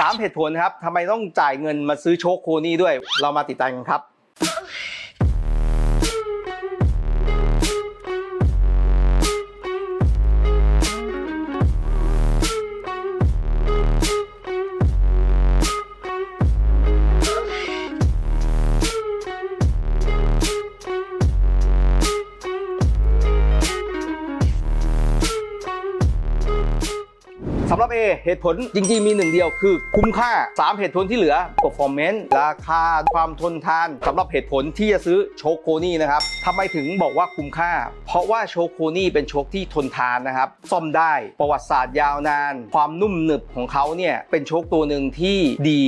3เหตุผลครับทำไมต้องจ่ายเงินมาซื้อโชคโคนี่ด้วย เรามาติดตามกันครับ สำหรับ A เหตุผลจริงๆ มีหนึ่งเดียวคือคุ้มค่า 3 เหตุผลที่เหลือ performance ราคาความทนทานสำหรับเหตุผลที่จะซื้อโชคโคนี่นะครับทำไมถึงบอกว่าคุ้มค่า เพราะว่าโชคโคนี่เป็นโชคที่ทนทานนะครับ ซ่อมได้ประวัติศาสตร์ยาวนาน ความนุ่มหนึบของเขาเนี่ยเป็นโชคตัวหนึ่งที่ดี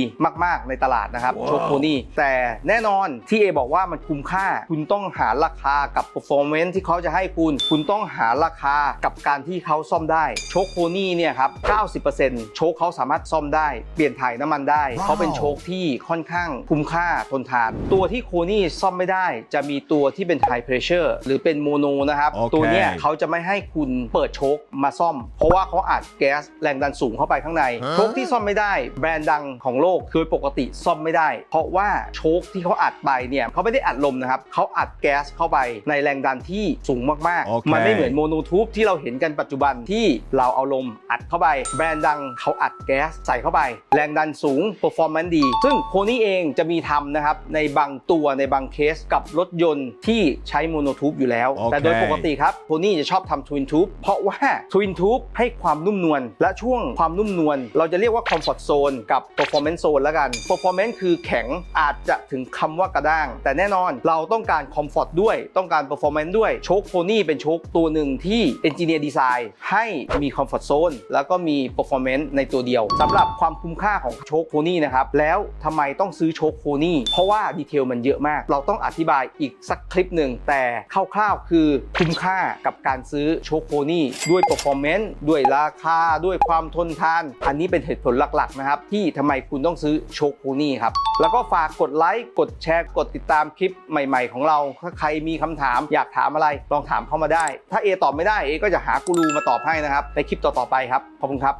มากๆในตลาดนะครับว้าวโชคโคนี่แต่แน่นอนที่ A บอกว่ามันคุ้มค่า คุณต้องหาราคากับ performance ที่เขาจะให้คุณ คุณต้องหาราคากับการที่เขาซ่อมได้โชคโคนี่เนี่ยครับ90%โชคเขาสามารถซ่อมได้ เปลี่ยนถ่ายน้ำมันได้ว้าวเขาเป็นโชคที่ค่อนข้างคุ้มค่าทนทาน ตัวที่โคนี่ซ่อมไม่ได้ จะมีตัวที่เป็น high pressure หรือเป็นโมโนนะครับ โอเค ตัวเนี้ยเขาจะไม่ให้คุณเปิดโชคมาซ่อม เพราะว่าเขาอัดแก๊สแรงดันสูงเข้าไปข้างในฮะโชคที่ซ่อมไม่ได้ แบรนด์ดังของโลกโดยปกติซ่อมไม่ได้ เพราะว่าโชคที่เขาอัดไปเนี่ยเขาไม่ได้อัดลมนะครับเขาอัดแก๊สเข้าไปในแรงดันที่สูงมากโอเค ๆ มันไม่เหมือนโมโนทูบที่เราเห็นกันปัจจุบันที่เราเอาลมอัดเข้าไปแบรนด์ดังเขาอัดแก๊สใส่เข้าไป แรงดันสูง performance ดี ซึ่งโคนี่เองจะมีทำนะครับ ในบางตัวในบางเคสกับรถยนต์ที่ใช้โมโนทูบอยู่แล้วโอเคแต่โดยปกติครับโคนี่จะชอบทำทวินทูบเพราะว่าทวินทูบให้ความนุ่มนวลและช่วงความนุ่มนวลเราจะเรียกว่า comfort zone กับ performance zone แล้วกัน performance คือแข็งอาจจะถึงคำว่ากระด้าง แต่แน่นอนเราต้องการ comfort ด้วยต้องการ performance ด้วยโชคโคนี่เป็นโชคตัวหนึ่งที่ engineer design ให้มี comfort zone แล้วก็มี performance ในตัวเดียวสำหรับความคุ้มค่าของโชคโคนี่นะครับแล้วทำไมต้องซื้อโชคโคนี่เพราะว่าดีเทลมันเยอะมาก เราต้องอธิบายอีกสักคลิปหนึ่งแต่คร่าวๆคือคุ้มค่ากับการซื้อโชคโคนี่ด้วย performance ด้วยราคาด้วยความทนทาน อันนี้เป็นเหตุผลหลักๆนะครับที่ทำไมคุณต้องซื้อโชคโคนี่ครับแล้วก็ฝากกดไลค์กดแชร์กดติดตามคลิปใหม่ ๆ ของเราถ้าใครมีคำถามอยากถามอะไรลองถามเข้ามาได้ ถ้า A ตอบไม่ได้ A ก็จะหากูรูมาตอบให้นะครับในคลิปต่อๆไปครับขอบคุณครับ